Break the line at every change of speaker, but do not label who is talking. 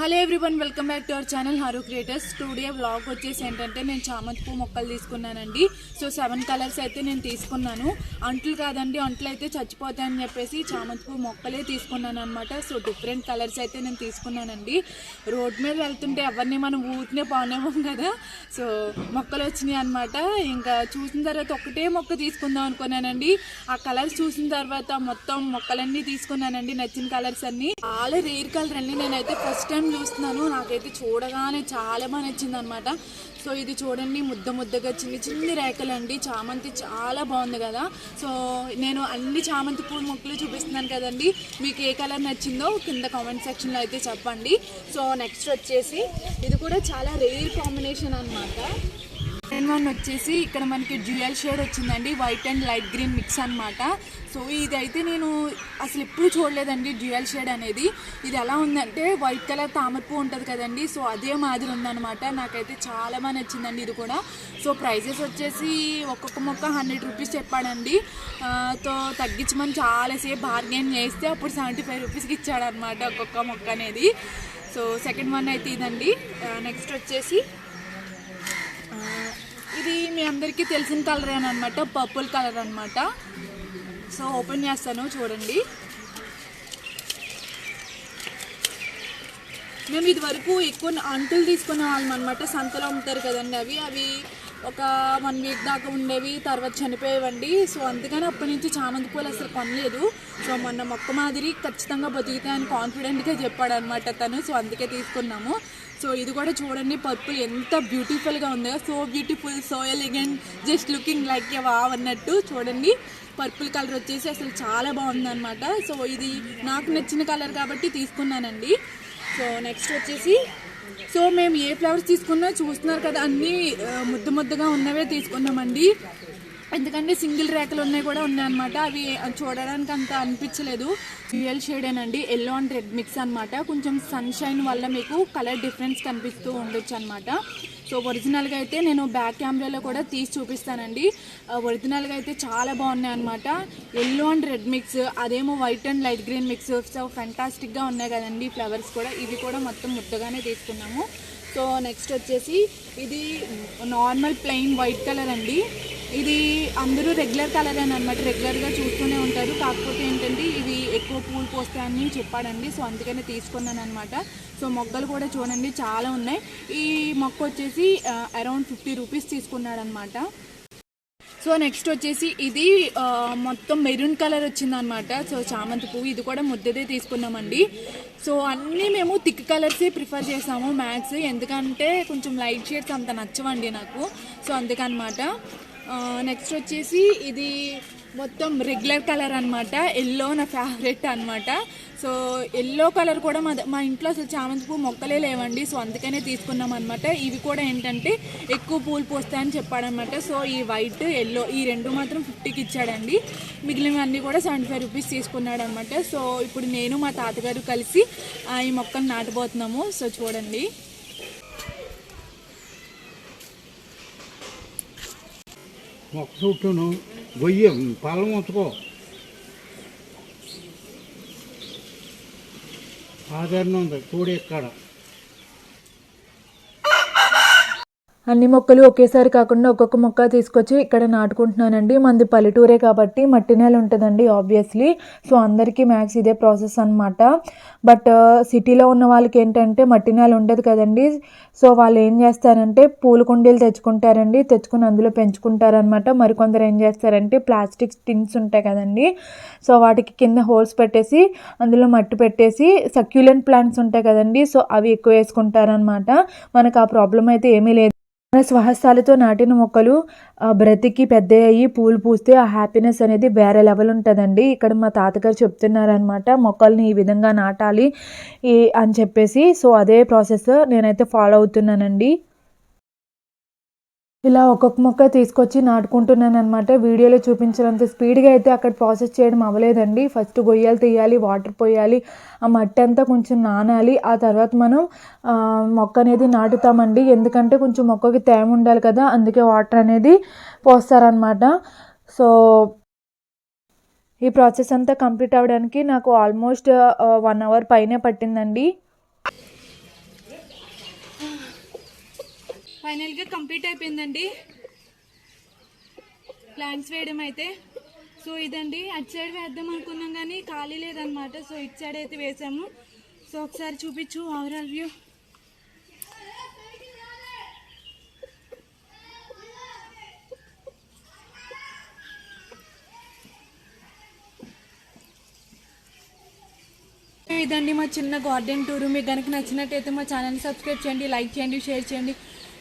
Hello everyone welcome back to our channel harrow creators today vlog వచ్చేసి ఏంటంటే నేను చామంతి పువ్వు మొక్కలు తీసుకున్నానండి. సో సెవెన్ కలర్స్ అయితే నేను తీసుకున్నాను. అంట్లు కాదండి అంట్లు అయితే చచ్చిపోతాయని చెప్పేసి చామంతి పువ్వు మొక్కలే తీసుకున్నాను అనమాట సో డిఫరెంట్ కలర్స్ అయితే నేను తీసుకున్నానండి. రోడ్ మీద వెళ్తుంటే ఎవరిని మనం ఊరినే పోనేమో కదా. సో మొక్కలు వచ్చినాయి అనమాట ఇంకా చూసిన తర్వాత ఒకటే మొక్క తీసుకుందాం అనుకున్నానండి. ఆ కలర్స్ చూసిన తర్వాత మొత్తం మొక్కలన్నీ తీసుకున్నానండి నచ్చిన కలర్స్ అన్నీ. చాలా రేర్ కలర్ అండి. నేనైతే ఫస్ట్ టైం చూస్తున్నాను. నాకైతే చూడగానే చాలా బాగా నచ్చింది అనమాట సో ఇది చూడండి ముద్ద ముద్దగా చిన్ని చిన్ని రేఖలు అండి చామంతి చాలా బాగుంది కదా. సో నేను అన్ని చామంతి పూల మొక్కలు చూపిస్తున్నాను కదండి. మీకు ఏ కలర్ నచ్చిందో కింద కామెంట్ సెక్షన్లో అయితే చెప్పండి. సో నెక్స్ట్ వచ్చేసి ఇది కూడా చాలా రేర్ కాంబినేషన్ అనమాట సెకండ్ వన్ వచ్చేసి ఇక్కడ మనకి డ్యూయల్ షేడ్ వచ్చిందండి white and light green mix అనమాట సో ఇదైతే నేను అసలు ఎప్పుడు చూడలేదండి డ్యూయల్ షేడ్ అనేది. ఇది ఎలా ఉందంటే వైట్ కలర్ తామరపు ఉంటుంది కదండి సో అదే మాదిరి ఉందనమాట నాకైతే చాలా బాగా నచ్చిందండి ఇది కూడా. సో ప్రైజెస్ వచ్చేసి ఒక్కొక్క మొక్క హండ్రెడ్ రూపీస్ చెప్పాడండి. తో తగ్గించమని చాలాసేపు బార్గెన్ చేస్తే అప్పుడు సెవెంటీ ఫైవ్ రూపీస్కి ఇచ్చాడనమాట ఒక్కొక్క మొక్క అనేది. సో సెకండ్ వన్ అయితే ఇదండి. నెక్స్ట్ వచ్చేసి ఇది మీ అందరికీ తెలిసిన కలర్ అనమాట పర్పుల్ కలర్ అనమాట సో ఓపెన్ చేస్తాను చూడండి. మేము ఇది వరకు ఎక్కువ అంటులు తీసుకునే వాళ్ళం అనమాట సంతలో అమ్ముతారు కదండి అవి. అవి ఒక వన్ వీక్ దాకా ఉండేవి తర్వాత చనిపోయేవండి. సో అందుకని అప్పటి నుంచి చామంతి పూలు అసలు కొనలేదు. సో మొన్న మొక్క మాదిరి ఖచ్చితంగా బతుకుతాయని కాన్ఫిడెంట్గా చెప్పాడు అనమాట తను. సో అందుకే తీసుకున్నాము. సో ఇది కూడా చూడండి పర్పుల్ ఎంత బ్యూటిఫుల్గా ఉందో. So beautiful so elegant just looking like a wow అన్నట్టు. చూడండి పర్పుల్ కలర్ వచ్చేసి అసలు చాలా బాగుందన్నమాట. సో ఇది నాకు నచ్చిన కలర్ కాబట్టి తీసుకున్నానండి. సో నెక్స్ట్ వచ్చేసి సో మేము ఏ ఫ్లవర్స్ తీసుకున్నా చూస్తున్నారు కదా అన్నీ ముద్దు ముద్దుగా ఉన్నవే తీసుకున్నామండి. ఎందుకంటే సింగిల్ రేఖలు ఉన్నాయి కూడా ఉన్నాయన్నమాట. అవి చూడడానికి అంత అనిపించలేదు. రియల్ షేడేనండి ఎల్లో అండ్ రెడ్ మిక్స్ అనమాట కొంచెం సన్షైన్ వల్ల మీకు కలర్ డిఫరెన్స్ కనిపిస్తూ ఉండొచ్చు అనమాట సో ఒరిజినల్గా అయితే నేను బ్యాక్ కెమెరాలో కూడా తీసి చూపిస్తానండి. ఒరిజినల్గా అయితే చాలా బాగున్నాయి అనమాట ఎల్లో అండ్ రెడ్ మిక్స్ అదేమో white and light green mix. So ఫెంటాస్టిక్గా ఉన్నాయి కదండి ఫ్లవర్స్ కూడా. ఇవి కూడా మొత్తం ముద్దగానే తీసుకున్నాము. సో నెక్స్ట్ వచ్చేసి ఇది నార్మల్ ప్లెయిన్ వైట్ కలర్ అండి. ఇది అందరూ రెగ్యులర్ కలర్ అని అనమాట రెగ్యులర్గా చూస్తూనే ఉంటారు. కాకపోతే ఏంటంటే ఇవి ఎక్కువ పూలు పోస్తాయని చెప్పాడండి. సో అందుకనే తీసుకున్నాను అనమాట సో మొగ్గలు కూడా చూడండి చాలా ఉన్నాయి. ఈ మొక్క వచ్చేసి అరౌండ్ ఫిఫ్టీ రూపీస్ తీసుకున్నాడు అనమాట సో నెక్స్ట్ వచ్చేసి ఇది మొత్తం మెరూన్ కలర్ వచ్చిందనమాట సో చామంతి పువ్వు ఇది కూడా ముద్దదే తీసుకున్నామండి. సో అన్నీ మేము థిక్ కలర్సే ప్రిఫర్ చేసాము మ్యాక్స్. ఎందుకంటే కొంచెం లైట్ షేడ్స్ అంత నచ్చవండి నాకు. సో అందుకనమాట నెక్స్ట్ వచ్చేసి ఇది మొత్తం రెగ్యులర్ కలర్ అనమాట ఎల్లో నా ఫేవరెట్ అనమాట సో ఎల్లో కలర్ కూడా మా మా ఇంట్లో అసలు చామంతి పువ్వు మొక్కలే లేవండి. సో అందుకనే తీసుకున్నాం అనమాట ఇవి కూడా ఏంటంటే ఎక్కువ పూలు పోస్తాయని చెప్పాడనమాట సో ఈ వైట్ ఎల్లో ఈ రెండు మాత్రం ఫిఫ్టీకి ఇచ్చాడండి. మిగిలినవన్నీ కూడా సెవెంటీ ఫైవ్ రూపీస్ తీసుకున్నాడు అనమాట సో ఇప్పుడు నేను మా తాతగారు కలిసి ఈ మొక్కను నాటబోతున్నాము. సో చూడండి.
మొక్క చుట్టూను గొయ్యి పాలం ఉంచుకో ఆదరణ ఉంది చూడు ఇక్కడ
అన్ని మొక్కలు ఒకేసారి కాకుండా ఒక్కొక్క మొక్క తీసుకొచ్చి ఇక్కడ నాటుకుంటున్నానండి. మనది పల్లెటూరే కాబట్టి మట్టి నేల ఉంటుందండి ఆబ్వియస్లీ సో అందరికీ మ్యాక్స్ ఇదే ప్రాసెస్ అనమాట బట్ సిటీలో ఉన్న వాళ్ళకి ఏంటంటే మట్టి నేల ఉండదు కదండి. సో వాళ్ళు ఏం చేస్తారంటే పూల కుండీలు తెచ్చుకుంటారండి. తెచ్చుకుని అందులో పెంచుకుంటారనమాట మరికొందరు ఏం చేస్తారంటే ప్లాస్టిక్ టిన్స్ ఉంటాయి కదండి. సో వాటికి కింద హోల్స్ పెట్టేసి అందులో మట్టి పెట్టేసి సక్యులెంట్ ప్లాంట్స్ ఉంటాయి కదండి. సో అవి ఎక్కువ వేసుకుంటారనమాట మనకు ఆ ప్రాబ్లం అయితే ఏమీ లేదు. మన స్వహస్తాలతో నాటిన మొక్కలు బ్రతికి పెద్ద అయ్యి పూలు పూస్తే ఆ హ్యాపీనెస్ అనేది వేరే లెవెల్ ఉంటుందండి. ఇక్కడ మా తాతగారు చెప్తున్నారనమాట మొక్కల్ని ఈ విధంగా నాటాలి అని చెప్పేసి. సో అదే ప్రాసెస్ నేనైతే ఫాలో అవుతున్నానండి. ఇలా ఒక్కొక్క మొక్క తీసుకొచ్చి నాటుకుంటున్నాను అనమాట వీడియోలో చూపించినంత స్పీడ్గా అయితే అక్కడ ప్రాసెస్ చేయడం అవ్వలేదండి. ఫస్ట్ గొయ్యాలు తీయాలి వాటర్ పోయాలి ఆ మట్టి అంతా కొంచెం నానాలి. ఆ తర్వాత మనం మొక్క అనేది నాటుతామండి. ఎందుకంటే కొంచెం మొక్కకి తేమ ఉండాలి కదా అందుకే వాటర్ అనేది పోస్తారనమాట సో ఈ ప్రాసెస్ అంతా కంప్లీట్ అవ్వడానికి నాకు ఆల్మోస్ట్ వన్ అవర్ పైనే పట్టిందండి.
ఫైనల్గా కంప్లీట్ అయిపోయిందండి. ప్లాంట్స్ వేయడం అయితే. సో ఇదండి అటు సైడ్ వేద్దాం అనుకున్నాం కానీ ఖాళీ లేదనమాట సో ఇటు సైడ్ అయితే వేసాము. సో ఒకసారి చూపించు ఓవరాల్ వ్యూ ఇదండి మా చిన్న గార్డెన్ టూరు. మీకు కనుక నచ్చినట్టయితే మా ఛానల్ని సబ్స్క్రైబ్ చేయండి లైక్ చేయండి షేర్ చేయండి.